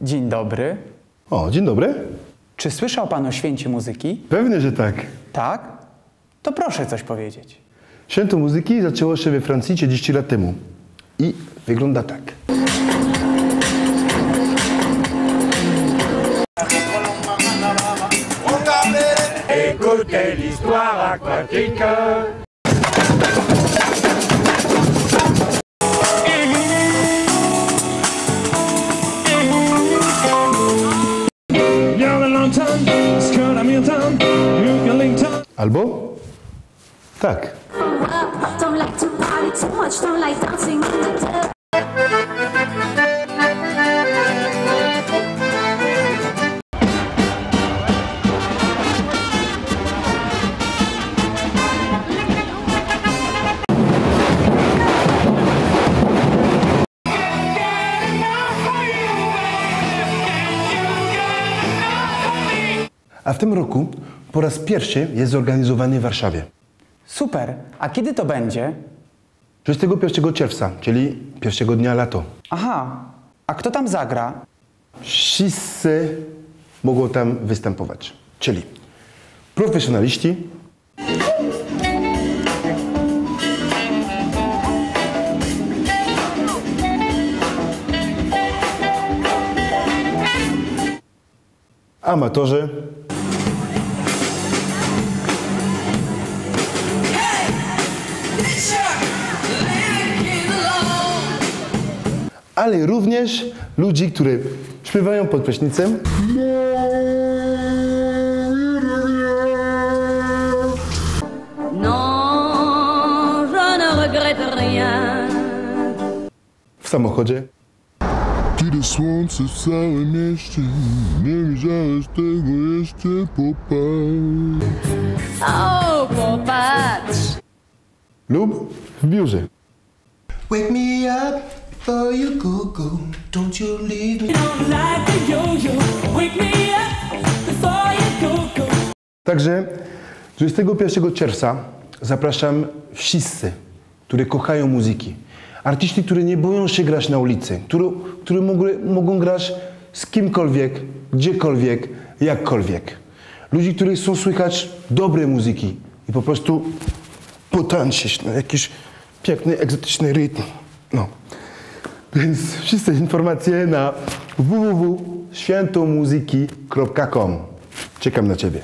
Dzień dobry. O, dzień dobry. Czy słyszał pan o święcie muzyki? Pewnie, że tak. Tak? To proszę coś powiedzieć. Święto muzyki zaczęło się we Francji 30 lat temu. I wygląda tak. Écoutez l'histoire aquatique. Albo? Tak. A w tym roku po raz pierwszy jest zorganizowany w Warszawie. Super. A kiedy to będzie? 21 czerwca, czyli pierwszego dnia lato. Aha. A kto tam zagra? Wszyscy mogą tam występować. Czyli profesjonaliści, amatorzy, ale również ludzi, którzy śpiewają pod prysznicem rien. w samochodzie. Kiedy słońce w całym mieście Nie widziałeś tego jeszcze popatrz Oh. Lub w biurze. Wake me up before you go go. Don't you leave me. Like a yo-yo, wake me up before you go, go. Także 21 czerwca zapraszam wszyscy, którzy kochają muzyki. Artyści, którzy nie boją się grać na ulicy, którzy, którzy mogą, mogą grać z kimkolwiek, gdziekolwiek, jakkolwiek. Ludzi, którzy chcą słychać dobre muzyki i po prostu potańczyć jakiś piękny, egzotyczny rytm. No. Więc wszystkie informacje na www.świętomuzyki.com. Czekam na Ciebie.